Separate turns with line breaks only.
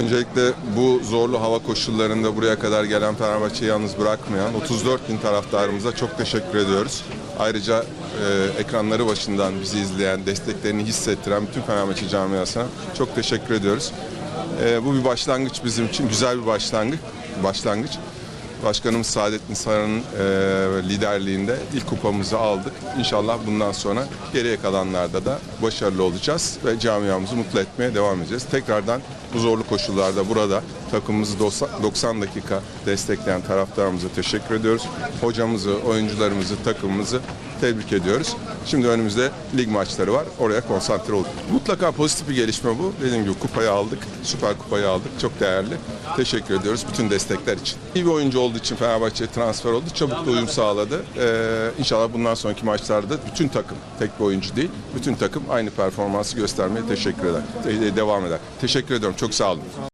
Öncelikle bu zorlu hava koşullarında buraya kadar gelen Fenerbahçe'yi yalnız bırakmayan 34 bin taraftarımıza çok teşekkür ediyoruz. Ayrıca e, ekranları başından bizi izleyen, desteklerini hissettiren bütün Fenerbahçe camiasına çok teşekkür ediyoruz. E, bu bir başlangıç bizim için, güzel bir başlangıç. başlangıç. Başkanımız Saadettin Saran'ın e, liderliğinde ilk kupamızı aldık. İnşallah bundan sonra geriye kalanlarda da başarılı olacağız ve camiamızı mutlu etmeye devam edeceğiz. Tekrardan bu zorlu koşullarda burada takımımızı 90 dakika destekleyen taraftarımıza teşekkür ediyoruz. Hocamızı, oyuncularımızı, takımımızı tebrik ediyoruz. Şimdi önümüzde lig maçları var. Oraya konsantre olduk. Mutlaka pozitif bir gelişme bu. Dediğim gibi kupayı aldık. Süper kupayı aldık. Çok değerli. Teşekkür ediyoruz bütün destekler için. İyi bir oyuncu olduğu için Fenerbahçe transfer oldu. Çabuk da uyum sağladı. Ee, inşallah bundan sonraki maçlarda bütün takım, tek bir oyuncu değil, bütün takım aynı performansı göstermeye teşekkür eder. Devam eder. Teşekkür ediyorum. Çok sağ olun.